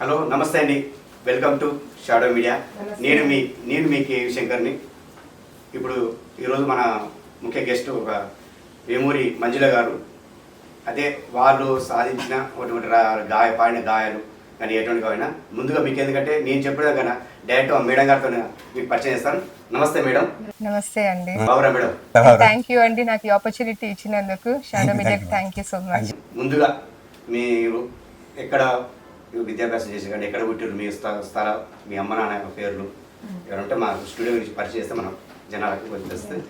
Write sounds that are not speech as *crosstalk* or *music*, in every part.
Hello నమస్తే అండి. Welcome to shadow media నేను మీ నేను మీ కే శంకర్ని. ఇప్పుడు ఈరోజు మన ముఖ్య గెస్ట్ ఒక వేమూరి మంజుల గారు. అదే వాళ్ళు సాధించిన అటువంటి గాయ పాడిన గాయాలు కానీ ఎటువంటి కావైనా ముందుగా మీకు ఎందుకంటే నేను చెప్పిన కన్నా డైరెక్ట్ మేడం గారితో మీకు పరిచయం చేస్తాను. నమస్తే మేడం. నమస్తే అండి. బాబురా మేడం. థ్యాంక్ యూ అండి నాకు ఈ ఆపర్చునిటీ ఇచ్చినందుకు. షాడో మీడియాకి థ్యాంక్ యూ సో మచ్ ముందుగా మీరు ఎక్కడ విద్యాభ్యాసం చేసి కానీ ఎక్కడ పుట్టారు? మీ స్థ- స్థలం మీ అమ్మ నాన్న పేర్లు ఎవరంటే మా స్టూడియో గురించి పరిచయం చేస్తే మనం జనాలకు కొంచెం తెలుస్తుంది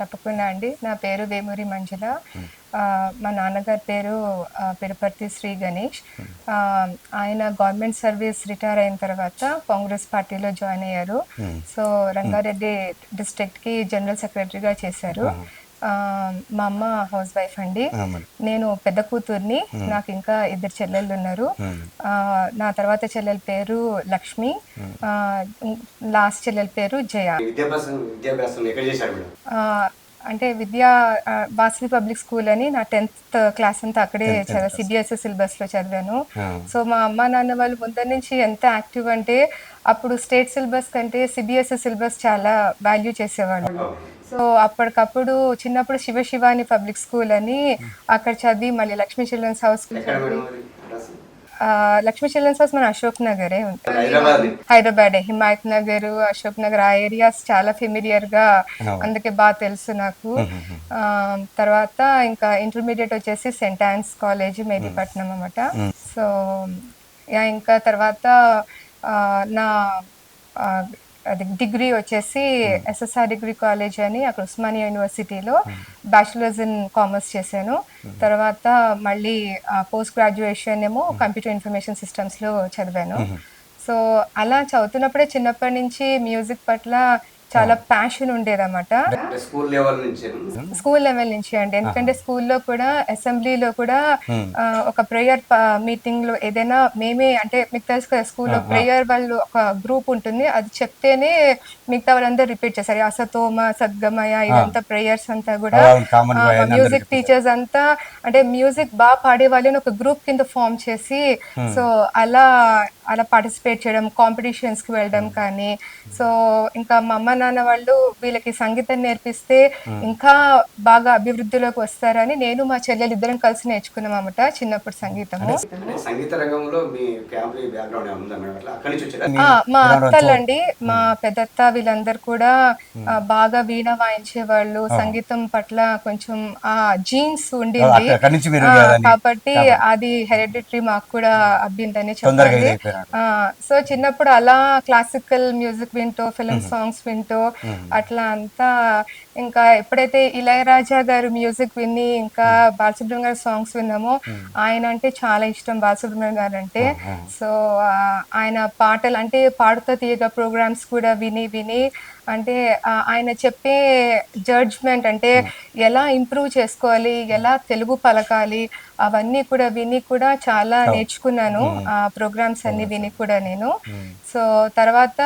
తప్పకుండా అండి. నా పేరు వేమూరి మంజుల. మా నాన్నగారి పేరు పెరుపర్తి శ్రీ గణేష్. ఆయన గవర్నమెంట్ సర్వీస్ రిటైర్ అయిన తర్వాత కాంగ్రెస్ పార్టీలో జాయిన్ అయ్యారు. సో రంగారెడ్డి డిస్ట్రిక్ట్కి జనరల్ సెక్రటరీగా చేశారు. మా అమ్మ హౌస్ వైఫ్ అండి. నేను పెద్ద కూతుర్ని నాకు ఇంకా ఇద్దరు చెల్లెళ్ళు ఉన్నారు. ఆ, నా తర్వాత చెల్లెల పేరు లక్ష్మి. ఆ, లాస్ట్ చెల్లెల పేరు జయ. అంటే విద్యా వాసవి పబ్లిక్ స్కూల్ అని నా టెన్త్ క్లాస్ అంతా అక్కడే చదివా సిబిఎస్ఈ సిలబస్లో చదివాను సో మా అమ్మ నాన్న వాళ్ళు ముందర నుంచి ఎంత యాక్టివ్ అంటే అప్పుడు స్టేట్ సిలబస్ కంటే సిబిఎస్ఈ సిలబస్ చాలా వాల్యూ చేసేవాళ్ళు. సో అప్పటికప్పుడు చిన్నప్పుడు శివ శివాని పబ్లిక్ స్కూల్ అని అక్కడ చదివి మళ్ళీ Lakshmi children's house? Lakshmi children's house మన అశోక్ నగరే ఉంటుంది హైదరాబాద్ హైదరాబాద్. హిమాయత్ నగర్ అశోక్ నగర్ ఆ ఏరియాస్ చాలా ఫెమిలియర్గా అందుకే బాగా తెలుసు నాకు. ఆ, తర్వాత ఇంకా ఇంటర్మీడియట్ వచ్చేసి సెంట్ ఆన్స్ కాలేజ్ మేదీపట్నం అన్నమాట. సో యా, ఇంకా తర్వాత ఆ, నా డిగ్రీ వచ్చేసి ఎస్ఎస్ఆర్ డిగ్రీ కాలేజ్ అని అక్కడ ఉస్మానియా యూనివర్సిటీలో బ్యాచులర్స్ ఇన్ కామర్స్ చేశాను. తర్వాత మళ్ళీ పోస్ట్ గ్రాడ్యుయేషన్ ఏమో కంప్యూటర్ ఇన్ఫర్మేషన్ సిస్టమ్స్లో చదివాను. సో అలా చదువుతున్నప్పుడే చిన్నప్పటి నుంచి మ్యూజిక్ పట్ల చాలా ప్యాషన్ ఉండేదన్నమాట. అంటే స్కూల్ లెవెల్ నుంచి స్కూల్ లెవెల్ నుంచి అండి. ఎందుకంటే స్కూల్లో కూడా అసెంబ్లీలో కూడా ఆ, ఒక ప్రేయర్ మీటింగ్లో ఏదైనా మేమే అంటే మీకు తెలుసు కదా స్కూల్లో ప్రేయర్ వాళ్ళు ఒక గ్రూప్ ఉంటుంది. అది చెప్తేనే మిగతా వాళ్ళందరూ రిపీట్ చేస్తారు. అసతోమ సద్గమయ ఇదంతా ప్రేయర్స్ అంతా కూడా మ్యూజిక్ టీచర్స్ అంతా అంటే మ్యూజిక్ బాగా పాడే వాళ్ళని ఒక గ్రూప్ కింద ఫామ్ చేసి సో అలా అలా పార్టిసిపేట్ చేయడం కాంపిటీషన్స్కి వెళ్ళడం కానీ సో ఇంకా మా అమ్మ నాన్న వాళ్ళు వీళ్ళకి సంగీతం నేర్పిస్తే ఇంకా బాగా అభివృద్ధిలోకి వస్తారని నేను మా చెల్లెలు ఇద్దరం కలిసి నేర్చుకున్నాం అన్నమాట చిన్నప్పుడు సంగీతము. అంటే సంగీత రంగంలో మీ ఫ్యామిలీ మా అత్తలండి మా పెద్దత్త వీళ్ళందరూ కూడా బాగా వీణ వాయించేవాళ్ళు సంగీతం పట్ల కొంచెం ఆ జీన్స్ ఉండింది. కాబట్టి అది హెరిడిటరీ మాకు కూడా అబ్బిందని చెప్పాలి. ఆ, సో చిన్నప్పుడు అలా క్లాసికల్ మ్యూజిక్ వింటూ ఫిల్మ్ సాంగ్స్ వింటూ అట్లా అంతా ఇంకా ఎప్పుడైతే ఇళయరాజా గారు మ్యూజిక్ విని ఇంకా బాలసుబ్రహ్మణ్యం గారి సాంగ్స్ విన్నామో ఆయన అంటే చాలా ఇష్టం బాలసుబ్రహ్మణ్యం గారు అంటే. సో ఆయన పాటలు అంటే పాడుతూ తీయగా ప్రోగ్రామ్స్ కూడా విని విని అంటే ఆయన చెప్పే జడ్జ్మెంట్ అంటే ఎలా ఇంప్రూవ్ చేసుకోవాలి ఎలా తెలుగు పలకాలి అవన్నీ కూడా విని కూడా చాలా నేర్చుకున్నాను. ఆ ప్రోగ్రామ్స్ అన్ని విని కూడా నేను. సో తర్వాత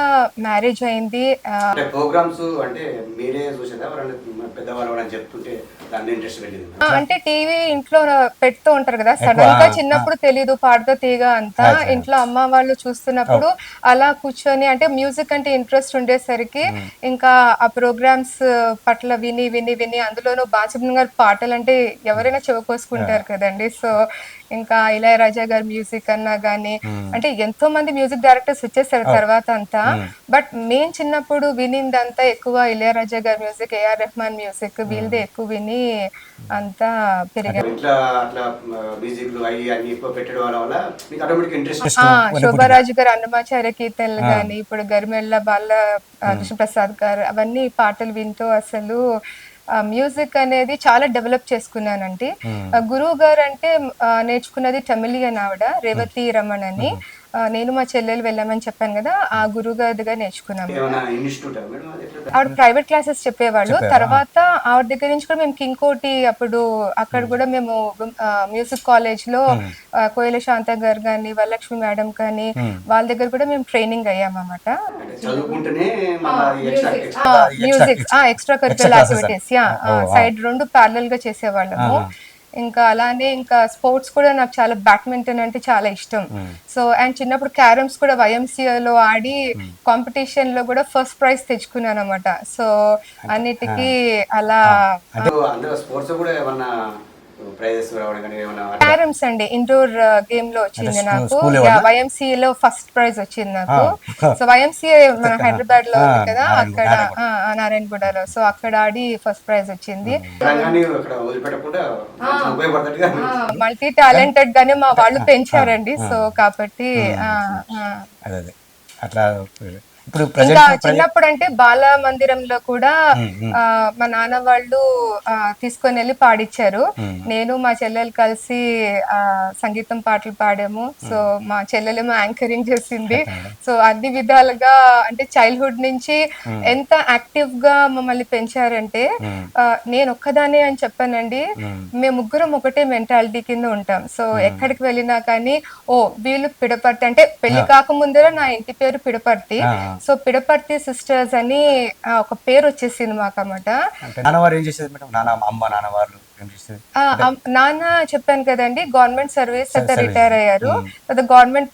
మ్యారేజ్ అయింది ప్రోగ్రామ్స్ అంటే మీరే చూసారా ఎవరైనా పెద్దవాళ్ళు చెప్తుంటే అంటే టీవీ ఇంట్లో పెడుతూ ఉంటారు కదా. సడన్గా చిన్నప్పుడు తెలీదు పాడుతూ తీగ అంతా ఇంట్లో అమ్మ వాళ్ళు చూస్తున్నప్పుడు అలా కూర్చొని అంటే మ్యూజిక్ అంటే ఇంట్రెస్ట్ ఉండేసరికి ఇంకా ఆ ప్రోగ్రామ్స్ పట్ల విని విని విని అందులోనూ బాలసుబ్రహ్మణ్యం గారి పాటలు అంటే ఎవరైనా చెవుకోసుకుంటారు కదండి. సో ఇంకా ఇళయరాజా గారి మ్యూజిక్ అన్నా గానీ అంటే ఎంతో మంది మ్యూజిక్ డైరెక్టర్స్ వచ్చేసారు తర్వాత అంతా. బట్ మేం చిన్నప్పుడు వినిందంతా ఎక్కువ ఇళయరాజా గారి మ్యూజిక్ ఏఆర్ రెహమాన్ మ్యూజిక్ వీళ్ళదే ఎక్కువ విని అంతా పెరిగాం. ఇట్లా అట్లా మ్యూజిక్లు అవి అన్ని ఎక్కువ పెట్టడం వల్ల వల్ల మీకు ఆటోమేటిక్ ఇంట్రెస్ట్ ఆ, శోభారాజు గారు అన్నమాచార్య కీర్తనలు కానీ ఇప్పుడు గరిమెళ్ళ బాల కృష్ణప్రసాద్ గారు అవన్నీ పాటలు వింటూ అసలు మ్యూజిక్ అనేది చాలా డెవలప్ చేసుకున్నానండి. ఆ, గురువు గారు అంటే నేర్చుకున్నది తమిళియన్ ఆవిడ రేవతి రమణ్ అని ఆ, నేను మా చెల్లెలు వెళ్ళామని చెప్పాను కదా ఆ గురువు గారి దగ్గర నేర్చుకున్నాము ఆవిడ ప్రైవేట్ క్లాసెస్ చెప్పేవాళ్ళు. తర్వాత ఆవిడ దగ్గర నుంచి కూడా మేము కింగ్కోటి అప్పుడు అక్కడ కూడా మేము మ్యూజిక్ కాలేజ్లో ఆ, కోయిల శాంత గారు కానీ వరలక్ష్మి మేడం కానీ వాళ్ళ దగ్గర కూడా మేము ట్రైనింగ్ మళ్ళీ extra music extracurricular activities yeah side రెండు ప్యారలల్గా చేసేవాళ్ళము. ఇంకా అలానే ఇంకా స్పోర్ట్స్ కూడా నాకు చాలా బ్యాడ్మింటన్ అంటే చాలా ఇష్టం. సో అండ్ చిన్నప్పుడు క్యారమ్స్ కూడా YMCA లో ఆడి కాంపిటీషన్లో కూడా ఫస్ట్ ప్రైజ్ తెచ్చుకున్నాను అనమాట సో అన్నిటికీ అలా స్పోర్ట్స్ కూడా ఏమన్నా క్యారమ్స్ అండి ఇండోర్ గేమ్లో వచ్చింది నాకు? వైఎంసీఏ లో ఫస్ట్ ప్రైజ్ వచ్చింది నాకు. సో వైఎంసీఏ మన హైదరాబాద్లో ఉంది కదా అక్కడ నారాయణగూడలో సో అక్కడ ఆడి ఫస్ట్ ప్రైజ్ వచ్చింది. మల్టీ టాలెంటెడ్ గానే మా వాళ్ళు పెంచారండి. సో కాబట్టి అట్లా ఇప్పుడు చిన్నప్పుడు అంటే బాల మందిరంలో కూడా ఆ, మా నాన్న వాళ్ళు తీసుకొని వెళ్ళి పాడిచ్చారు. నేను మా చెల్లెలు కలిసి ఆ, సంగీతం పాటలు పాడాము. సో మా చెల్లెలేమో యాంకరింగ్ చేసింది. *laughs* సో అన్ని విధాలుగా అంటే చైల్డ్హుడ్ నుంచి ఎంత యాక్టివ్గా మమ్మల్ని పెంచారంటే నేను ఒక్కదానే అని చెప్పానండి. మేము. ముగ్గురం ఒకటే మెంటాలిటీ కింద ఉంటాం. సో ఎక్కడికి వెళ్ళినా కానీ ఓ వీళ్ళు పిడపర్తి అంటే పెళ్ళి కాకముందర నా ఇంటి పేరు పిడపర్తి సో పిడపర్తి సిస్టర్స్ అని ఒక పేరు వచ్చేసింది మాకు అన్నమాట అంటే నాన్నవారు ఏం చేసేది మేడం? నాన్న అమ్మ నాన్నవారు చెప్పాను కదండి గవర్నమెంట్ సర్వీస్ అయితే రిటైర్ అయ్యారు. అదే గవర్నమెంట్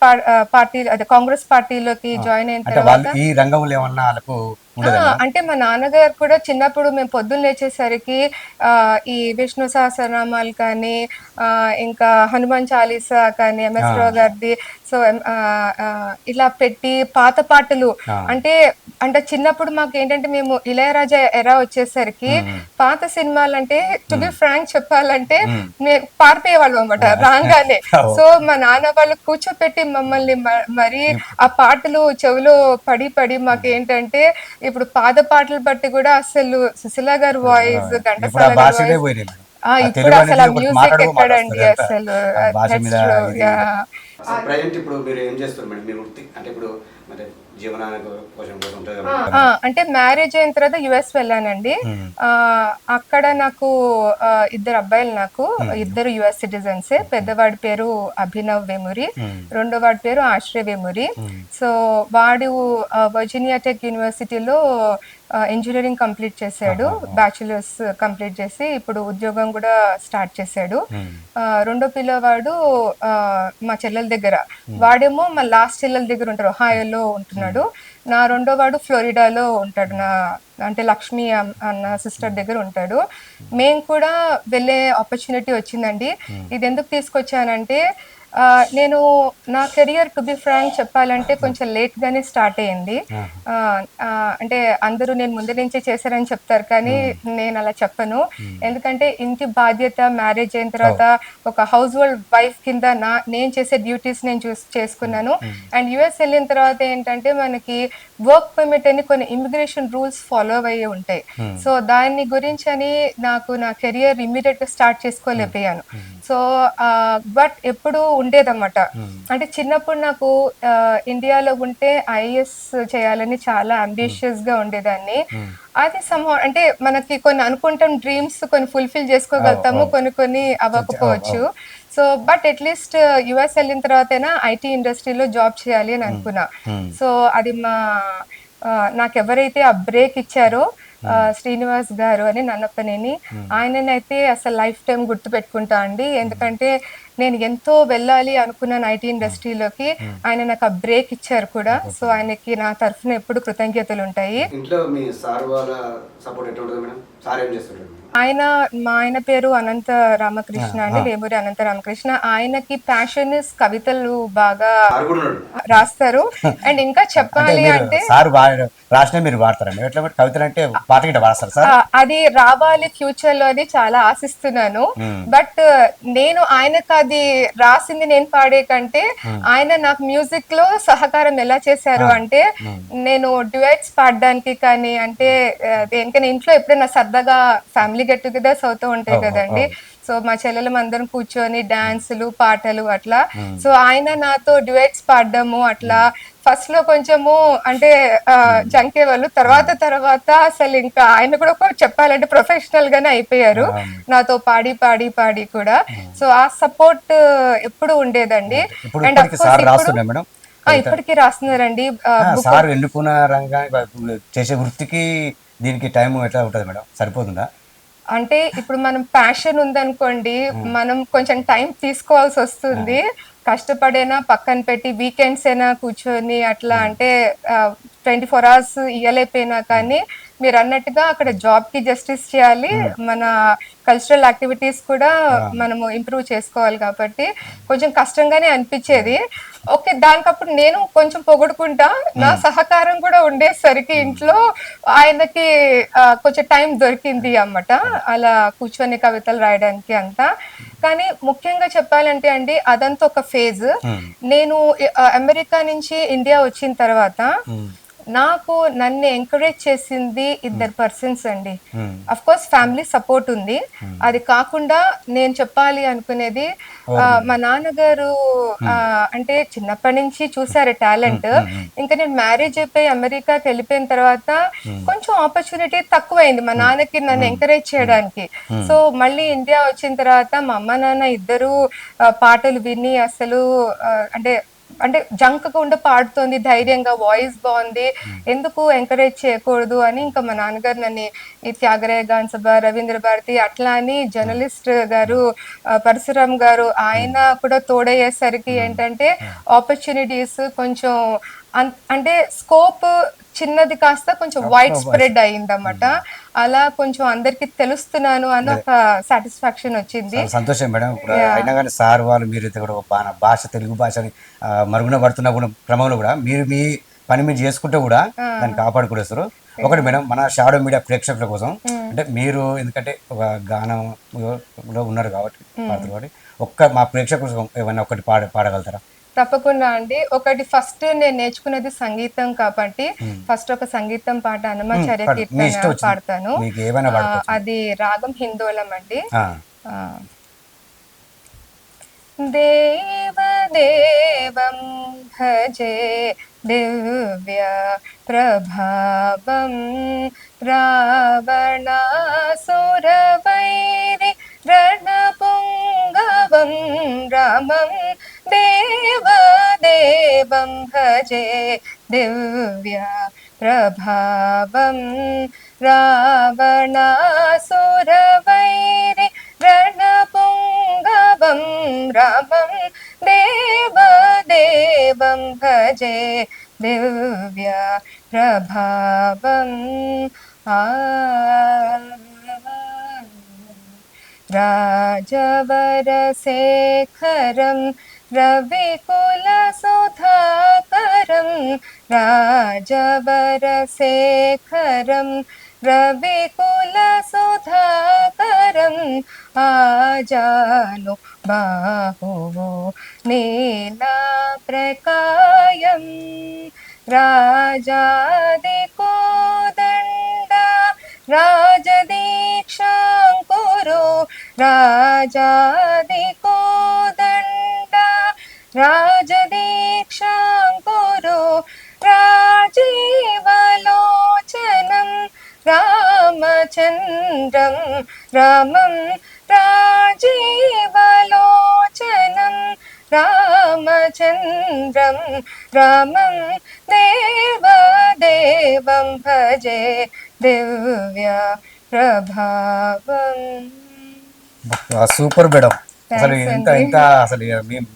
పార్టీ అదే కాంగ్రెస్ పార్టీలోకి జాయిన్ అయిన తర్వాత ఈ రంగంలో ఏమన్నా వాళ్ళకు అంటే మా నాన్నగారు కూడా చిన్నప్పుడు మేము పొద్దున్న లేచేసరికి ఆ, ఈ విష్ణు సహస్రనామాలు కానీ ఆ, ఇంకా హనుమాన్ చాలీసా కానీ ఎంఎస్ రావు గారిది సో ఇలా పెట్టి పాత పాటలు. అంటే అంటే చిన్నప్పుడు మాకు ఏంటంటే మేము ఇళయరాజా ఎరా వచ్చేసరికి పాత సినిమాలు అంటే టు బి ఫ్రాంక్ చెప్పాలంటే మేము. పారిపోయేవాళ్ళం అనమాట రాగానే. *laughs* సో మా నాన్న వాళ్ళు కూర్చోపెట్టి మమ్మల్ని మరి ఆ పాటలు చెవిలో పడి పడి మాకు ఏంటంటే ఇప్పుడు పాత పాటలు బట్టి కూడా అసలు సుశీల గారి వాయిస్ ఇప్పుడు ఘంటసాల గారి వాయిస్ ఇప్పుడు. అసలు మ్యూజిక్ ఎక్కడండి అసలు. ప్రజెంట్ ఇప్పుడు మీరు ఏం చేస్తారు మేడం మీ వృత్తి? అంటే ఇప్పుడు మరి జీవనానికి కోసం కోసం ఉంటుంది కదా ఆ, అంటే మ్యారేజ్ అయిన తర్వాత యుఎస్ వెళ్ళానండి. ఆ, అక్కడ నాకు ఆ, ఇద్దరు అబ్బాయిలు నాకు ఇద్దరు యుఎస్ సిటిజన్స్. పెద్దవాడి పేరు అభినవ్ వేమురి రెండో వాడి పేరు ఆశ్రయ వేమురి. సో వాడు ఆ, వర్జీనియా టెక్ యూనివర్సిటీలో ఇంజనీరింగ్ కంప్లీట్ చేశాడు. బ్యాచులర్స్ కంప్లీట్ చేసి ఇప్పుడు ఉద్యోగం కూడా స్టార్ట్ చేశాడు. ఆ, రెండో పిల్లవాడు మా చెల్లెల దగ్గర. వాడేమో మా లాస్ట్ చెల్లెల దగ్గర ఉంటాడు ఒహాయోలో ఉంటున్నాడు. నా రెండో వాడు ఫ్లోరిడాలో ఉంటాడు నా అంటే లక్ష్మి అన్న సిస్టర్ దగ్గర ఉంటాడు. మేము కూడా వెళ్ళే ఆపర్చునిటీ వచ్చిందండి. ఇది ఎందుకు తీసుకొచ్చానంటే నేను నా కెరియర్ టు బి ఫ్రాంక్ చెప్పాలంటే కొంచెం లేట్ గానే స్టార్ట్ అయ్యింది. ఆ, అంటే అందరూ నేను ముందు నుంచే చేశారని చెప్తారు కానీ నేను అలా చెప్పను. ఎందుకంటే ఇంటి బాధ్యత మ్యారేజ్ అయిన తర్వాత ఒక హౌస్ హోల్డ్ వైఫ్ కింద నా నేను చేసే డ్యూటీస్ నేను చూస్ చేసుకున్నాను. అండ్ యుఎస్ వెళ్ళిన తర్వాత ఏంటంటే మనకి వర్క్ పర్మిట్ అని కొన్ని ఇమిగ్రేషన్ రూల్స్ ఫాలో అయ్యే ఉంటాయి. సో దాని గురించి అని నాకు నా కెరియర్ ఇమ్మీడియట్గా స్టార్ట్ చేసుకోలేకపోయాను. సో బట్ ఎప్పుడు ఉండేదన్నమాట. అంటే చిన్నప్పుడు నాకు ఇండియాలో ఉంటే ఐఏఎస్ చేయాలని చాలా అంబిషియస్గా ఉండేదాన్ని. అది సమ అంటే మనకి కొన్ని అనుకుంటాం డ్రీమ్స్ కొన్ని ఫుల్ఫిల్ చేసుకోగలుగుతాము కొన్ని కొన్ని అవ్వకపోవచ్చు. సో బట్ అట్లీస్ట్ యుఎస్ వెళ్ళిన తర్వాతైనా ఐటీ ఇండస్ట్రీలో జాబ్ చేయాలి అని అనుకున్నా. సో అది మా నాకు ఎవరైతే ఆ బ్రేక్ ఇచ్చారో శ్రీనివాస్ గారు అని నన్నప్పనేని. ఆయననైతే అసలు లైఫ్ టైం గుర్తు పెట్టుకుంటా అండి. ఎందుకంటే నేను ఎంతో వెళ్ళాలి అనుకున్నాను ఐటీ ఇండస్ట్రీలోకి. ఆయన నాకు ఆ బ్రేక్ ఇచ్చారు కూడా. సో ఆయనకి నా తరఫున ఎప్పుడు కృతజ్ఞతలు ఉంటాయి. ఇంట్లో మీ సార్ వాళ్ళ సపోర్ట్ ఎట్లా ఉంటుంది మేడం? సార్ ఏం చేస్తుంటారు? ఆయన మా ఆయన పేరు అనంత రామకృష్ణ అండి వేమూరి అనంత రామకృష్ణ. ఆయనకి ప్యాషన్ కవితలు బాగా రాస్తారు. అండ్ ఇంకా చెప్పాలి అంటే రాసిన మీరు వాడతారండి ఎట్లా కవితలు అంటే పాట సార్? అది రావాలి ఫ్యూచర్లో అని చాలా ఆశిస్తున్నాను. బట్ నేను ఆయనకు అది రాసింది నేను పాడే కంటే ఆయన నాకు మ్యూజిక్లో సహకారం ఎలా చేశారు అంటే నేను డ్యూయట్స్ పాడడానికి కానీ అంటే దేనికైనా ఇంట్లో ఎప్పుడైనా సరదాగా ఫ్యామిలీ గెట్ టుగెదర్స్ అవుతూ ఉంటాయి కదండి. సో మా చెల్లెలం అందరం కూర్చొని డాన్సులు పాటలు అట్లా. సో ఆయన నాతో డ్యూయట్స్ పాడడము అట్లా. ఫస్ట్లో కొంచెము అంటే జంకే వాళ్ళు తర్వాత తర్వాత అసలు ఇంకా ఆయన కూడా ఒక చెప్పాలంటే ప్రొఫెషనల్ గానే అయిపోయారు నాతో పాడి పాడి పాడి కూడా. సో ఆ సపోర్ట్ ఎప్పుడు ఉండేదండి. ఇప్పుడు అండ్ మేడం. ఇప్పటికీ రాస్తున్నారండి. సార్ ఎన్నుకున్న రంగానికి చేసే వృత్తికి దీనికి టైం ఎట్లా ఉంటుంది మేడం? సరిపోతుందా? అంటే ఇప్పుడు మనం ప్యాషన్ ఉందనుకోండి మనం కొంచెం టైం తీసుకోవాల్సి వస్తుంది. కష్టపడైనా పక్కన పెట్టి వీకెండ్స్ అయినా కూర్చొని అట్లా అంటే ట్వంటీ ఫోర్ అవర్స్ ఇయ్యలేకపోయినా కానీ మీరు అన్నట్టుగా అక్కడ జాబ్కి జస్టిస్ చేయాలి. మన కల్చరల్ యాక్టివిటీస్ కూడా మనము ఇంప్రూవ్ చేసుకోవాలి కాబట్టి కొంచెం కష్టంగానే అనిపించేది. ఓకే దానికప్పుడు నేను కొంచెం పొగుడుకుంటా. నా సహకారం కూడా ఉండేసరికి ఇంట్లో ఆయనకి కొంచెం టైం దొరికింది అన్నమాట. అలా కూర్చొని కవితలు రాయడానికి అంతా. కానీ ముఖ్యంగా చెప్పాలంటే అండి అదంతా ఒక ఫేజ్ నేను అమెరికా నుంచి ఇండియా వచ్చిన తర్వాత నాకు నన్ను ఎంకరేజ్ చేసింది ఇద్దరు పర్సన్స్ అండి. అఫ్ కోర్స్ ఫ్యామిలీ సపోర్ట్ ఉంది. అది కాకుండా నేను చెప్పాలి అనుకునేది మా నాన్నగారు ఆ, అంటే చిన్నప్పటి నుంచి చూసారు టాలెంట్. ఇంకా నేను మ్యారేజ్ అయిపోయి అమెరికాకి వెళ్ళిపోయిన తర్వాత కొంచెం ఆపర్చునిటీ తక్కువైంది మా నాన్నకి నన్ను ఎంకరేజ్ చేయడానికి. సో మళ్ళీ ఇండియా వచ్చిన తర్వాత మా అమ్మ నాన్న ఇద్దరు పాటలు విని అసలు అంటే అంటే జంకకుండా పాడుతోంది ధైర్యంగా వాయిస్ బాగుంది ఎందుకు ఎంకరేజ్ చేయకూడదు అని ఇంకా మా నాన్నగారు నన్ను ఈ త్యాగరాయ గాన్ సభ రవీంద్ర భారతి అట్లా అని జర్నలిస్ట్ గారు పరశురామ్ గారు ఆయన కూడా తోడయ్యేసరికి ఏంటంటే ఆపర్చునిటీస్ కొంచెం అంటే స్కోప్ చిన్నది కాస్త కొంచెం వైడ్ స్ప్రెడ్ అయిందన్నమాట. అలా కొంచెం అందరికి తెలుస్తున్నాను అని ఒక సాటిస్ఫాక్షన్ వచ్చింది. సంతోషం మేడం. ఇప్పుడు అయినా కానీ సార్ వాళ్ళు మీరు కూడా భాష తెలుగు భాషని మరుగున పడుతున్న కూడా క్రమంలో కూడా మీరు మీ పని మీరు చేసుకుంటే కూడా దాన్ని కాపాడుకునేస్తారు. ఒకటి మేడం మన షాడో మీడియా ప్రేక్షకుల కోసం అంటే మీరు ఎందుకంటే ఒక గానం లో ఉన్నారు కాబట్టి పాడుతారు కాబట్టి ఒక్క మా ప్రేక్షకుల కోసం ఏమన్నా ఒకటి పాడ పాడగలుగుతారా? తప్పకుండా అండి. ఒకటి ఫస్ట్ నేను నేర్చుకున్నది సంగీతం కాబట్టి ఫస్ట్ ఒక సంగీతం పాట హనుమాచార్య కీర్తన. పాడతాను. అది రాగం హిందోళం అండి. దేవదేవం భజే దివ్య ప్రభావం రావణాసురవైరి రణపుంగవం రామం देवदेवं भजे दिव्या प्रभावं रावणासुरवैरि रणपुङ्गवं रामं देवदेवं भजे दिव्या प्रभावं राजवरशेखरं रविकुलसुधाकरं राजवरशेखरं। राजा आजानु बाहुवो नीलाप्रकायं। दीक्षा राजदीक्षाङ्कुरो राजा రాజదీక్షాంకురు రాజీవలోచనం. రామచంద్రం రామం రాజీవలోచనం. రామచంద్రం రామం దేవదేవం భజే దివ్య ప్రభావం. ఆ, సూపర్ మేడం. అసలు ఇంత. ఇంత అసలు మేము-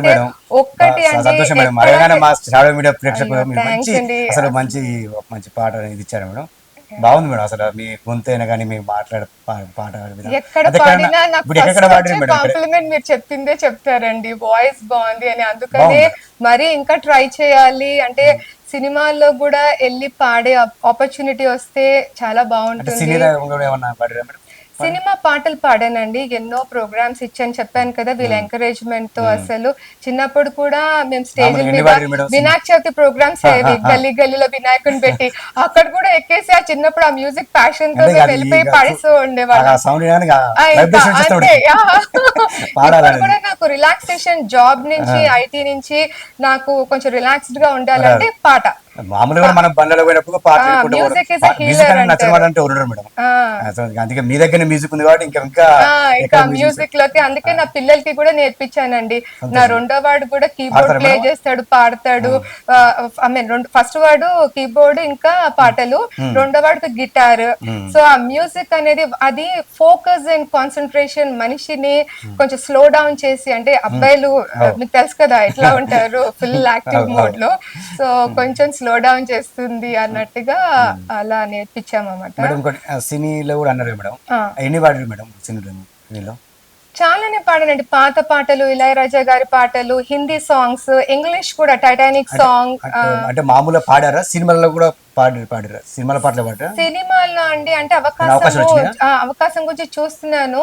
మేడం. ఒక్కటి సంతోషం మేడం. ఎక్కడ- మరగానే మా షాడో మీడియా ప్రేక్షకులు మంచి. అసలు మంచి మంచి పాట ఇది ఇచ్చారు మేడం. బాగుంది మేడం అసలు మీ గొంతు అయినా కానీ మీ మాట్లాడే పాట? కాంప్లిమెంట్ మీరు చెప్పిందే చెప్తారండి. వాయిస్ బాగుంది అని. అందుకనే మరి ఇంకా ట్రై చేయాలి. అంటే సినిమాల్లో కూడా వెళ్ళి పాడే ఆపర్చునిటీ వస్తే చాలా బాగుంటుంది. సినిమా పాటలు పాడానండి. ఎన్నో ప్రోగ్రామ్స్ ఇచ్చాను. చెప్పాను కదా వీళ్ళ ఎంకరేజ్మెంట్తో అసలు. చిన్నప్పుడు కూడా మేము స్టేజ్ మీద? వినాయక చవితి ప్రోగ్రామ్స్ అయ్యేవి గల్లీ గల్లీలో వినాయకుని పెట్టి అక్కడ కూడా ఎక్కేసి ఆ చిన్నప్పుడు ఆ మ్యూజిక్ ప్యాషన్తో వెళ్ళిపోయి పాడిస్తూ ఉండేవాళ్ళం. అంతే, కూడా *laughs* నాకు రిలాక్సేషన్ జాబ్ నుంచి ఐటీ నుంచి నాకు కొంచెం రిలాక్స్డ్గా ఉండాలంటే పాట. మామూలుగా మనం బండ్లలో పోయినప్పుడు పాట ఆ, వినుకుంటూ music is a పోవడం. మ్యూజిక్ అనేది నచ్చిన. వాళ్ళు అంటే ఉండరు మేడం. అందుకే మీ దగ్గర మ్యూజిక్ ఉంది కాబట్టి ఇంకా ఇంకా మ్యూజిక్లోకి అందుకే నా పిల్లలకి కూడా నేర్పించానండి. నా రెండో వాడు కూడా కీబోర్డ్ ప్లే? చేస్తాడు పాడతాడు. ఐ మీన్ రెండు ఫస్ట్ వాడు కీబోర్డ్ ఇంకా పాటలు. రెండో వాడికి గిటార్ సో ఆ మ్యూజిక్ అనేది అది ఫోకస్ అండ్ కాన్సన్ట్రేషన్ మనిషిని కొంచెం స్లో డౌన్ చేసి అంటే అబ్బాయిలు మీకు తెలుసు కదా ఎట్లా ఉంటారు ఫుల్ యాక్టివ్ మోడ్లో. సో కొంచెం స్లో డౌన్ చేస్తుంది అన్నట్టుగా అలా నేర్పించామన్నమాట. మేడం ఇంకోటి ఆ, సినీలో కూడా అన్నారు మేడం. ఎన్ని పాడారు మేడం సినీలో సినీలో? చాలానే పాడానండి పాత పాటలు ఇళయరాజా గారి పాటలు హిందీ సాంగ్స్ ఇంగ్లీష్ కూడా టైటానిక్ సాంగ్ అంటే మామూలుగా పాడారా? సినిమాలలో కూడా పాడి పాడారా? సినిమాల పాటలు పాడారా? సినిమాల్లో అండి అంటే అవకాశం అవకాశం గురించి చూస్తున్నాను.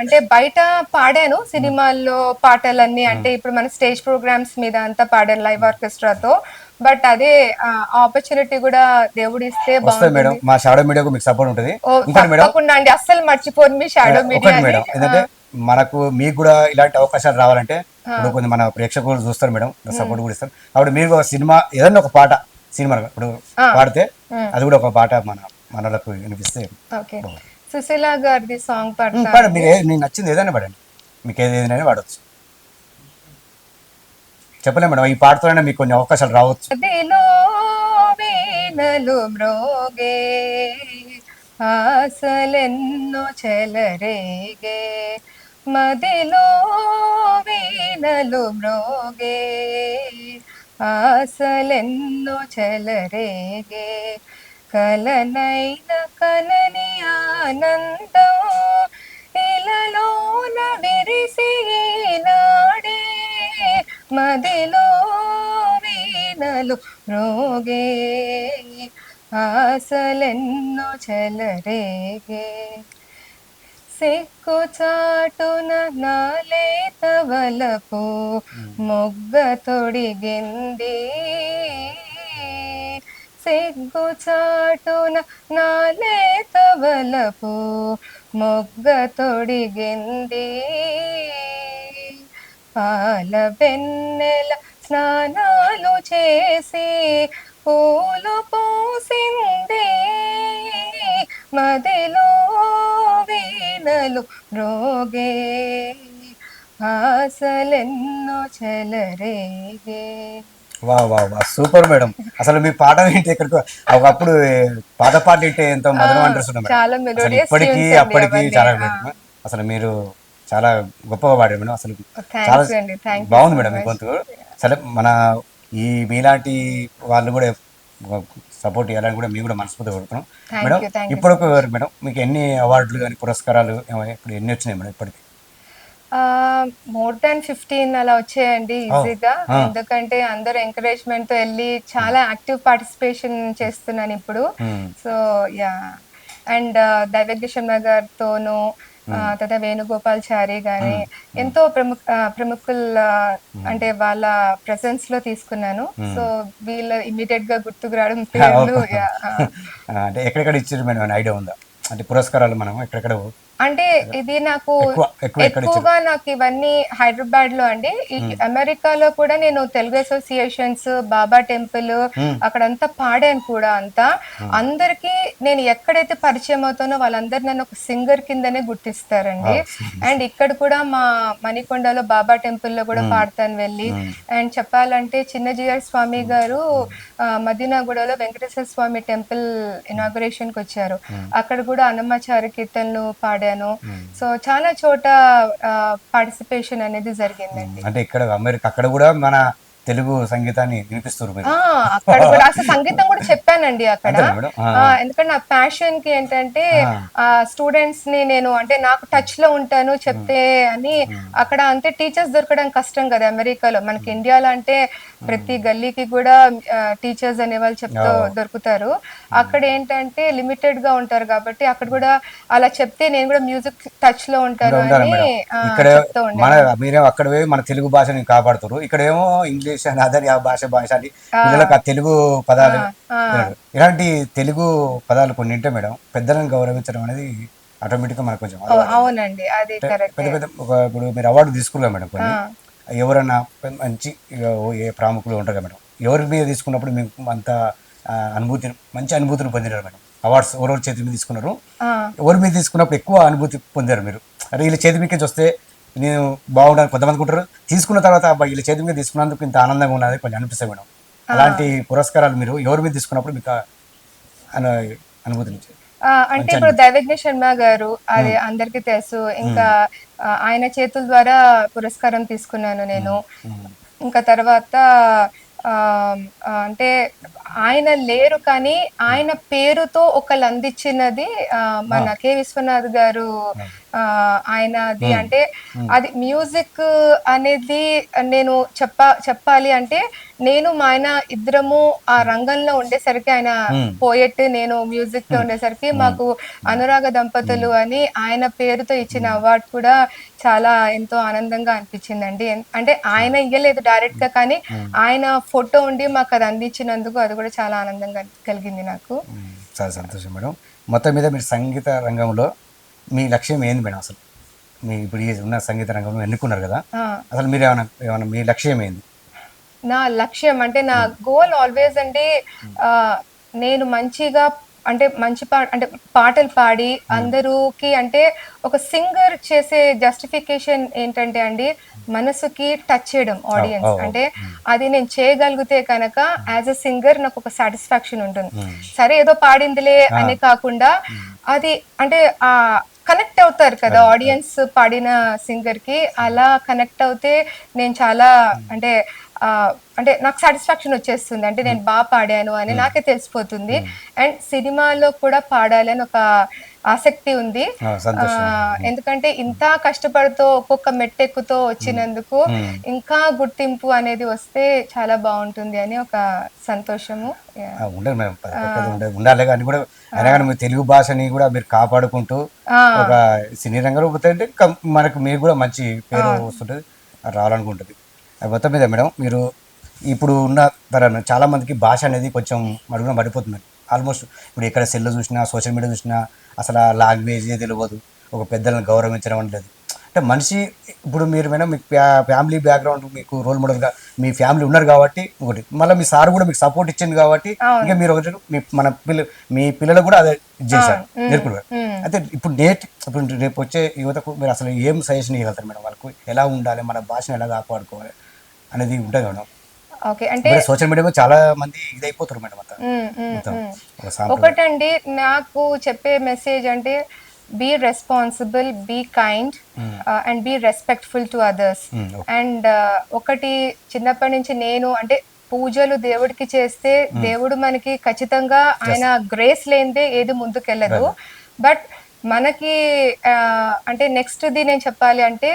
అంటే బయట పాడాను సినిమాల్లో పాటలన్నీ. అంటే ఇప్పుడు మన స్టేజ్ ప్రోగ్రామ్స్ మీద అంతా పాడాను లైవ్ ఆర్కెస్ట్రాతో. బట్ అదే ఆపర్చునిటీ కూడా దేవుడు ఇస్తే మేడం. మా షాడో మీడియాకు మీకు సపోర్ట్ ఉంటుంది. మేడం. అండి. అస్సలు మర్చిపోను మీ షాడో మీడియా మేడం ఎందుకంటే మనకు మీకు కూడా ఇలాంటి అవకాశాలు రావాలంటే ఇప్పుడు కొంచెం మన ప్రేక్షకులు చూస్తారు మేడం సపోర్ట్ కూడా ఇస్తారు. కాబట్టి మీరు ఒక సినిమా ఏదైనా ఒక పాట సినిమా ఇప్పుడు పాడితే అది కూడా ఒక పాట మన మనలకు వినిపిస్తే సుశీల గారిది సాంగ్ ఏ- మీకు నచ్చింది ఏదైనా పాడండి. మీకు ఏది ఏదైనా పాడవచ్చు చెప్పలేం మేడం ఈ పాటతోనే మీకు కొన్ని అవకాశాలు రావచ్చు. మ్రోగే చెలరేగే మదిలో వీణలు మ్రోగే ఆశలెన్నో చెలరేగే. కలనైన కలని ఆనందం ఇలలోన విరిసి నాడే మదిలో వీణలు రోగే ఆశలెన్నో చెలరేగే. సిక్కు చాటున నాలేత వలపు మొగ్గ తొడిగింది. సిగ్గు చాటున నాలేత వలపు మొగ్గ తొడిగింది. పాల వెన్నెల స్నానాలు చేసి పూలు పూసింది. మదిలో వీణలు రోగే. ఆశలెన్నో చెలరేగే. వా వా వా సూపర్ మేడం. అసలు మీ పాట వింటే ఇక్కడికి? ఒకప్పుడు పాత పాట వింటే ఎంతో మధురం మేడం. melodious ఇప్పటికీ అప్పటికి. చాలా అసలు మీరు చాలా గొప్పగా పాడారు మేడం. అసలు చాలా బాగుంది మేడం మీ. గొంతు. సరే మన ఈ మీలాంటి వాళ్ళు కూడా సపోర్ట్ చేయాలని కూడా మేము కూడా మనస్ఫూర్తి కోరుతున్నాం. Thank మేడం ఇప్పుడు ఒక మేడం మీకు ఎన్ని అవార్డులు కానీ పురస్కారాలు ఇప్పుడు ఎన్ని వచ్చినాయి మేడం ఇప్పటికి? మోర్ దాన్ ఫిఫ్టీన్ అలా వచ్చాయండి ఈజీగా. ఎందుకంటే అందరు ఎంకరేజ్మెంట్తో వెళ్ళి చాలా యాక్టివ్ పార్టిసిపేషన్ చేస్తున్నాను ఇప్పుడు. So yeah and Daivajna Sharma గారితోనూ తర్వాత వేణుగోపాల్చారి గాని ఎంతో ప్రముఖ ప్రముఖుల అంటే వాళ్ళ ప్రెసెన్స్లో తీసుకున్నాను. సో వీళ్ళ ఇమీడియట్గా గుర్తుకు రావడం *laughs* అంటే ఎక్కడెక్కడ ఇచ్చారు మేడం? ఐడియా ఉందా? అంటే పురస్కారాలు మనం ఎక్కడెక్కడ అంటే ఇది నాకు ఎక్కువగా నాకు ఇవన్నీ హైదరాబాద్లో అండి అమెరికాలో కూడా నేను తెలుగు అసోసియేషన్స్ బాబా టెంపుల్ అక్కడంతా పాడాను కూడా అంతా. అందరికి నేను ఎక్కడైతే పరిచయం అవుతానో వాళ్ళందరూ నన్ను ఒక సింగర్ కిందనే గుర్తిస్తారండి. అండ్ ఇక్కడ కూడా మా మణికొండలో బాబా టెంపుల్లో కూడా పాడతాను వెళ్ళి. అండ్ చెప్పాలంటే చిన్నజీఆర్ స్వామి గారు మదీనాగూడలో వెంకటేశ్వర స్వామి టెంపుల్ ఇనాగురేషన్కి వచ్చారు. అక్కడ కూడా అన్నమాచారి కీర్తనలు పాడాను సో చాలా చోట పార్టిసిపేషన్ అనేది జరిగిందండి. అంటే ఇక్కడ అమెరికా అక్కడ కూడా మన తెలుగు సంగీతాన్ని వినిపిస్తారు అక్కడ కూడా అసలు *laughs* సంగీతం కూడా చెప్పానండి అక్కడ. ఎందుకంటే నా ప్యాషన్కి ఏంటంటే స్టూడెంట్స్ని నేను అంటే నాకు టచ్లో ఉంటాను చెప్తే అని అక్కడ అంతే టీచర్స్ దొరకడం కష్టం కదా అమెరికాలో. మనకి ఇండియాలో అంటే ప్రతి గల్లీకి కూడా టీచర్స్ అనే వాళ్ళు చెప్తూ దొరుకుతారు. అక్కడ ఏంటంటే లిమిటెడ్గా ఉంటారు కాబట్టి అక్కడ కూడా అలా చెప్తే నేను కూడా మ్యూజిక్ టచ్లో ఉంటాను అని చెప్తూ ఉండే మీరేమో అక్కడ మన తెలుగు భాషని కాపాడుతారు. ఇక్కడేమో ఇంగ్లీష్ అని అదర్ ఆ భాష భాష అని పిల్లలకు ఆ తెలుగు పదాలు. ఇలాంటి తెలుగు పదాలు కొన్ని ఉంటే మేడం పెద్దలను గౌరవించడం అనేది ఆటోమేటిక్గా మనకు కొంచెం. అవునండి. అది పెద్ద పెద్ద ఒక ఇప్పుడు మీరు అవార్డు తీసుకున్నారు మేడం కొన్ని. ఎవరన్నా మంచి ఏ ప్రముఖులు ఉంటారు మేడం. ఎవరి మీద తీసుకున్నప్పుడు మీకు అంత అనుభూతి మంచి అనుభూతిని పొందినారు మేడం. అవార్డ్స్ ఎవరెవరి చేతి మీద తీసుకున్నారు? ఎవరి మీద తీసుకున్నప్పుడు ఎక్కువ అనుభూతి పొందారు మీరు? అరే వీళ్ళ చేతి మీద వస్తే నేను బాగుండాలి కొంతమంది అనుకుంటారు. తీసుకున్న తర్వాత అబ్బా వీళ్ళ చేతి మీద తీసుకున్నందుకు ఇంత ఆనందంగా ఉన్నది కొంచెం అనిపిస్తాయి మేడం. అలాంటి పురస్కారాలు మీరు ఎవరి మీద తీసుకున్నప్పుడు మీకు ఆ అను అనుభూతిని ఇచ్చాయి ఆ, అంటే ఇప్పుడు దైవజ్ఞ శర్మ గారు అది అందరికీ తెలుసు. ఇంకా ఆయన చేతుల ద్వారా పురస్కారం తీసుకున్నాను నేను. ఇంకా తర్వాత అంటే ఆయన లేరు కానీ ఆయన పేరుతో ఒకళ్ళు అందించినది మన కె. విశ్వనాథ్ గారు ఆయనది అంటే అది మ్యూజిక్ అనేది నేను చెప్ప చెప్పాలి అంటే నేను మా ఆయన ఇద్దరము ఆ రంగంలో ఉండేసరికి ఆయన పోయెట్ నేను మ్యూజిక్లో ఉండేసరికి మాకు అనురాగ దంపతులు అని ఆయన పేరుతో ఇచ్చిన అవార్డు కూడా చాలా ఎంతో ఆనందంగా అనిపించిందండి. అంటే ఆయన ఇయ్యలేదు డైరెక్ట్గా కానీ ఆయన ఫోటో ఉండి మాకు అది అందించినందుకు అది కూడా చాలా ఆనందంగా కలిగింది నాకు. చాలా సంతోషం మేడం. మొత్తం మీద మీరు సంగీత రంగంలో మీ లక్ష్యం ఏంది మేడం అసలు? మీ ఇప్పుడు ఈ ఉన్న సంగీత రంగంలో ఎన్నుకున్నారు కదా? అసలు మీరు ఏమైనా ఏమైనా మీ లక్ష్యం ఏంది? నా లక్ష్యం అంటే నా గోల్ ఆల్వేస్ అంటే నేను మంచిగా అంటే మంచి పా అంటే పాటలు పాడి అందరూకి అంటే ఒక సింగర్ చేసే జస్టిఫికేషన్ ఏంటంటే అండి మనసుకి టచ్ చేయడం ఆడియన్స్. అంటే అది నేను చేయగలిగితే కనుక యాజ్ అ సింగర్ నాకు ఒక సాటిస్ఫాక్షన్ ఉంటుంది. సరే ఏదో పాడిందిలే అని కాకుండా అది అంటే ఆ కనెక్ట్ అవుతారు కదా ఆడియన్స్ పాడిన సింగర్కి. అలా కనెక్ట్ అవుతే నేను చాలా అంటే ఆ, అంటే నాకు సాటిస్ఫాక్షన్ వచ్చేస్తుంది. అంటే నేను బాగా పాడాను అని నాకే తెలిసిపోతుంది. అండ్ సినిమాలో కూడా పాడాలి అని ఒక ఆసక్తి ఉంది. ఎందుకంటే ఇంత కష్టపడుతూ ఒక్కొక్క మెట్టెక్కుతో వచ్చినందుకు ఇంకా గుర్తింపు అనేది వస్తే చాలా బాగుంటుంది అని ఒక సంతోషము. ఉండదు మేడం. ఉండాలి కానీ కూడా అయినా కానీ తెలుగు భాషని కూడా మీరు కాపాడుకుంటూ. ఒక సినీ రంగంలో పోతే మనకు మీకు కూడా మంచి పేరు వస్తుంటుంది రావాలనుకుంటుంది. అది మొత్తం మీద మేడం మీరు ఇప్పుడు ఉన్న తరాన్ని చాలా మందికి భాష అనేది కొంచెం మరుగున పడిపోతుంది ఆల్మోస్ట్ ఇప్పుడు ఎక్కడ సెల్ చూసినా సోషల్ మీడియా చూసినా అసలు ఆ లాంగ్వేజ్ తెలియదు ఒక పెద్దలను గౌరవించడం అని లేదు అంటే మనిషి ఇప్పుడు మీరు మేడం మీ ఫ్యా- ఫ్యామిలీ బ్యాక్గ్రౌండ్ మీకు రోల్ మోడల్గా మీ ఫ్యామిలీ ఉన్నారు కాబట్టి ఒకటి మళ్ళీ మీ సార్ కూడా మీకు సపోర్ట్ ఇచ్చింది కాబట్టి ఇంకా మీరు ఒకటి మీ మన పిల్ల మీ పిల్లలకు కూడా అదే చేశారు. నేర్పున్నారు అయితే ఇప్పుడు నేట్ ఇప్పుడు రేపు వచ్చే యువతకు మీరు అసలు ఏం సజెషన్ ఇవ్వగలుగుతారు మేడం వాళ్ళకు? ఎలా ఉండాలి? మన భాషను ఎలా కాపాడుకోవాలి? అనేది ఉంటుంది మేడం. ఓకే అంటే సోషల్ మీడియాలో చాలా మంది ఇదైపోతారు మేడం ఒకటండి నాకు చెప్పే మెసేజ్ అంటే be responsible be kind and be respectful to others. And ఒకటి చిన్నప్పటి నుంచి నేను అంటే పూజలు దేవుడికి చేస్తే దేవుడు మనకి ఖచ్చితంగా ఆయన గ్రేస్ లేనిదే ఏది ముందుకెళ్ళదు. బట్ మనకి అంటే నెక్స్ట్ ది నేను చెప్పాలి అంటే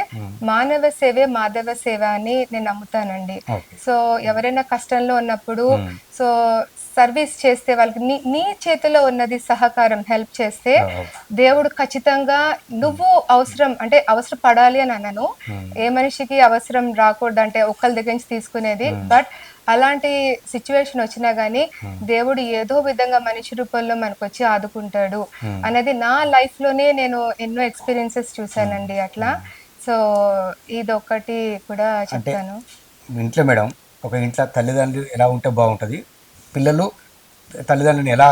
మానవ సేవే మాధవ సేవ అని నేను నమ్ముతానండి. సో ఎవరైనా కష్టంలో ఉన్నప్పుడు సో సర్వీస్ చేస్తే వాళ్ళకి నీ నీ చేతిలో ఉన్నది సహకారం హెల్ప్ చేస్తే. దేవుడు ఖచ్చితంగా నువ్వు అవసరం అంటే అవసరం పడాలి అని అన్నాను ఏ మనిషికి అవసరం రాకూడదు అంటే ఒకళ్ళ దగ్గర నుంచి తీసుకునేది. బట్ అలాంటి సిచ్యువేషన్ వచ్చినా గానీ దేవుడు ఏదో విధంగా మనిషి రూపంలో మనకు వచ్చి ఆదుకుంటాడు అనేది నా లైఫ్లోనే నేను ఎన్నో ఎక్స్పీరియన్సెస్ చూసానండి అట్లా. సో ఇది ఒకటి కూడా చెప్తాను. ఇంట్లో మేడం ఒక ఇంట్లో తల్లిదండ్రులు ఎలా ఉంటే బాగుంటుంది? పిల్లలు తల్లిదండ్రులను ఎలా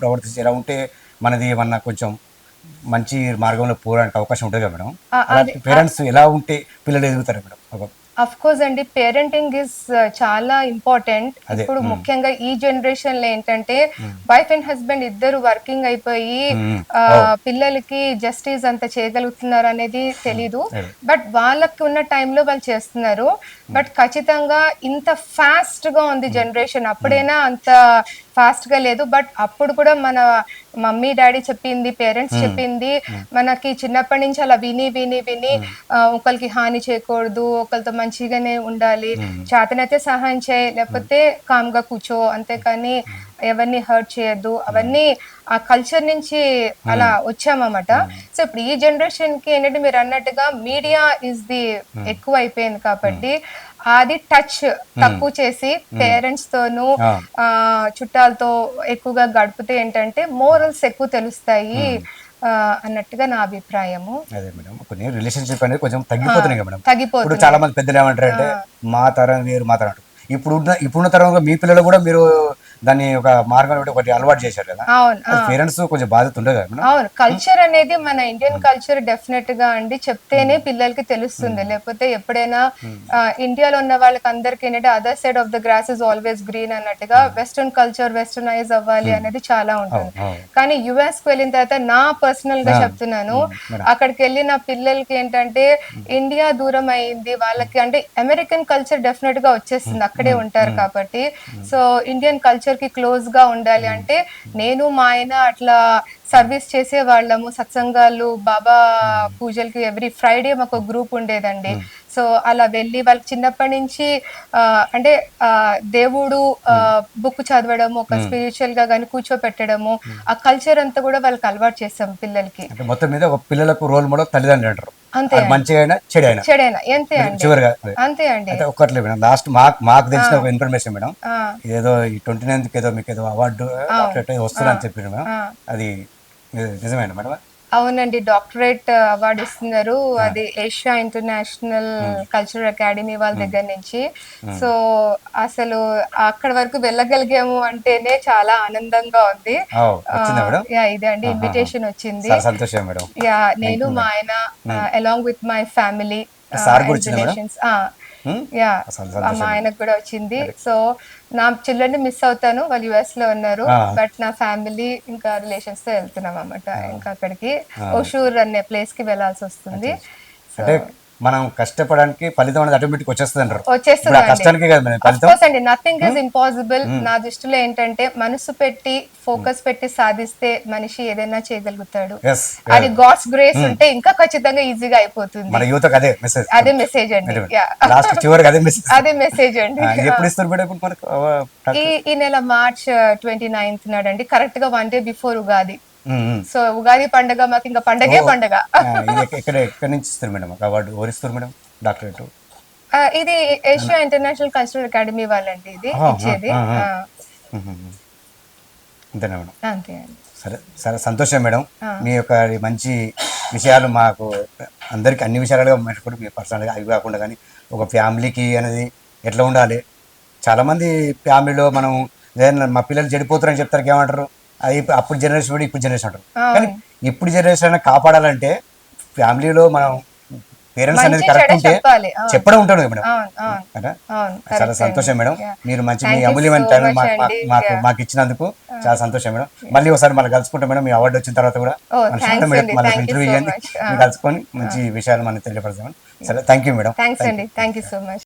ప్రవర్తించి ఎలా ఉంటే మనది ఏమన్నా కొంచెం మంచి మార్గంలో పోవడానికి అవకాశం ఉంటుంది కదా మేడం? పేరెంట్స్ ఎలా ఉంటే పిల్లలు ఎదుగుతారు మేడం? అఫ్ కోర్స్ అండి పేరెంటింగ్ ఇస్ చాలా ఇంపార్టెంట్ ఇప్పుడు ముఖ్యంగా ఈ జనరేషన్లో ఏంటంటే వైఫ్ అండ్ హస్బెండ్ ఇద్దరు వర్కింగ్ అయిపోయి. ఆ, పిల్లలకి జస్టిస్ అంత చేయగలుగుతున్నారు అనేది తెలీదు. బట్ వాళ్ళకి ఉన్న టైంలో వాళ్ళు చేస్తున్నారు. బట్ ఖచ్చితంగా ఇంత ఫాస్ట్గా ఉంది జనరేషన్ అప్పుడైనా అంత ఫాస్ట్గా లేదు. బట్ అప్పుడు కూడా మన మమ్మీ డాడీ చెప్పింది పేరెంట్స్ చెప్పింది మనకి చిన్నప్పటి నుంచి అలా విని విని విని ఒకరికి హాని చేయకూడదు ఒకరితో మంచిగానే ఉండాలి. చేతనైతే సహాయం చేయి లేకపోతే కామ్గా కూర్చో అంతేకాని ఎవరిని హర్ట్ చేయొద్దు. అవన్నీ ఆ కల్చర్ నుంచి అలా వచ్చామన్నమాట. సో ఇప్పుడు ఈ జనరేషన్కి ఏంటంటే మీరు అన్నట్టుగా మీడియా ఇస్ ది ఎక్కువ అయిపోయింది కాబట్టి అది టచ్ తక్కువ చేసి పేరెంట్స్ తోనూ ఆ. ఆ చుట్టాలతో ఎక్కువగా గడిపితే ఏంటంటే మోరల్స్ ఎక్కువ తెలుస్తాయి ఆ, అన్నట్టుగా నా అభిప్రాయము. అదే మేడం. కొన్ని రిలేషన్షిప్ అనేది కొంచెం తగ్గిపోతున్నాయి మేడం. తగ్గిపోతుంది ఇప్పుడు చాలా మంది పెద్దలు ఏమంటారు అంటే మా తరం వేరు మా తరం అంటారు. ఇప్పుడున్న ఇప్పుడున్న తరంలో మీ పిల్లలు కూడా మీరు దాన్ని ఒక మార్గం ఒకటి అలవాటు చేశారు కదా. పేరెంట్స్ కొంచెం బాధ్యత ఉండదు అవును కల్చర్ అనేది మన ఇండియన్ కల్చర్ డెఫినెట్గా అండి చెప్తేనే పిల్లలకి తెలుస్తుంది. లేకపోతే ఎప్పుడైనా ఇండియాలో ఉన్న వాళ్ళకి అందరికి ఏంటంటే other side of the grass is always green అన్నట్టుగా వెస్టర్న్ కల్చర్ వెస్టర్నైజ్ అవ్వాలి అనేది చాలా ఉంటుంది. కానీ యుఎస్కి వెళ్ళిన తర్వాత నా పర్సనల్గా చెప్తున్నాను అక్కడికి వెళ్ళి నా పిల్లలకి ఏంటంటే ఇండియా దూరం అయింది వాళ్ళకి అంటే అమెరికన్ కల్చర్ డెఫినెట్గా వచ్చేస్తుంది అక్కడే ఉంటారు కాబట్టి. సో ఇండియన్ కల్చర్ కి క్లోజ్గా ఉండాలి అంటే నేను మా ఆయన అట్లా సర్వీస్ చేసే వాళ్ళము. సత్సంగాలు బాబా పూజలకి ఎవ్రీ ఫ్రైడే మాకు గ్రూప్ ఉండేదండి. సో అలా వెళ్ళి వాళ్ళకి చిన్నప్పటి నుంచి అంటే దేవుడు బుక్ చదవడము ఒక స్పిరిచువల్గా కానీ కూర్చోపెట్టడము ఆ కల్చర్ అంతా కూడా వాళ్ళకి అలవాటు చేస్తాం పిల్లలకి. మొత్తం మీద ఒక పిల్లలకు రోల్ మోడల్ తల్లిదండ్రులు అంటారు. అంతే మంచిగా అయినా చెడు అయినా చెడైనా అంతే చివరిగా. అంతే అండి. అయితే ఒక్కట్లే మేడం. లాస్ట్ మాకు మాకు తెలిసిన ఒక ఇన్ఫర్మేషన్ మేడం. ఏదో ఈ ట్వంటీ నైన్త్ ఏదో మీకు ఏదో అవార్డు వస్తుందని చెప్పారు మేడం. అది నిజమేనా మేడం? అవునండి డాక్టరేట్ అవార్డు ఇస్తున్నారు. అది ఏషియా ఇంటర్నేషనల్ కల్చరల్ అకాడమీ వాళ్ళ దగ్గర నుంచి. సో అసలు అక్కడ వరకు వెళ్ళగలిగాము అంటేనే చాలా ఆనందంగా ఉంది. యా ఇదే అండి ఇన్విటేషన్ వచ్చింది. యా నేను మా ఆయన along with my family sir Hmm? Yeah అసలు మా ఆయనకు కూడా వచ్చింది. సో నా చిల్డ్రన్ మిస్ అవుతాను. వాళ్ళు యుఎస్లో ఉన్నారు. Ah. బట్ నా ఫ్యామిలీ ఇంకా రిలేషన్స్తో వెళ్తున్నాం అన్నమాట. ఇంకా అక్కడికి. ఓషూర్ అనే ప్లేస్కి వెళ్ళాల్సి వస్తుంది. మనం కష్టపడడానికి ఫలితం అనేది ఆటోమేటిక్ వచ్చేస్తుంది అంటారు. వచ్చేస్తుంది కష్టానికి కదా ఫలితం? నథింగ్ ఇస్ ఇంపాసిబుల్ నా దృష్టిలో ఏంటంటే మనసు పెట్టి ఫోకస్ పెట్టి సాధిస్తే మనిషి ఏదైనా చేయగలుగుతాడు. అది గాడ్స్ గ్రేస్ ఉంటే ఇంకా ఖచ్చితంగా ఈజీగా అయిపోతుంది. మన యువతకు అదే మెసేజ్ అదే మెసేజ్ అండి. లాస్ట్ చివరికి అదే మెసేజ్ అదే మెసేజ్ అండి. ఎప్పుడు ఇస్తారు మేడం ఇప్పుడు మనకు? ఈ నెల మార్చ్ ట్వంటీ నైన్త్ నాడు అండి కరెక్ట్గా one day before Ugadi. So Ugadi పండగ మాకు ఇంకా పండగే పండగ. ఎక్క- ఎక్కడ నుంచి ఇస్తారు మేడం? అవార్డు ఎవరిస్తారు మేడం? డాక్టరేట్ ఇది ఏషియా ఇంటర్నేషనల్ కల్చరల్ అకాడమీ వాళ్ళండి ఇది ఇచ్చేది. ఆ, అంతేనా మేడం? అంతే సరే సరే సంతోషం మేడం. మీ యొక్క మంచి విషయాలు మాకు అందరికి అన్ని విషయాలుగా కూడా మీ పర్సనల్గా అవి కాకుండా కానీ ఒక ఫ్యామిలీకి అనేది ఎట్లా ఉండాలి? చాలామంది ఫ్యామిలీలో మనం మా పిల్లలు చెడిపోతారని చెప్తారు ఏమంటారు అప్పుడు జనరేషన్ కూడా ఇప్పుడు జనరేషన్ అంటారు కానీ ఇప్పుడు జనరేషన్ కాపాడాలంటే ఫ్యామిలీలో మనం పేరెంట్స్ అనేది కరెక్ట్ ఉంటే చెప్పడం కదా మేడం. చాలా సంతోషం. మేడం. మీరు మంచి మీ అమూల్యమైన టైం మాకు. మాకు ఇచ్చినందుకు చాలా సంతోషం మేడం. మళ్ళీ ఒకసారి మళ్ళీ కలుసుకుంటాం మేడం. మీ అవార్డు వచ్చిన తర్వాత కూడా. Oh. మళ్ళీ ఇంటర్వ్యూ much. మీరు కలుసుకొని మంచి విషయాలు మనం తెలియపరచామని సరే thank you madam. Thank you so much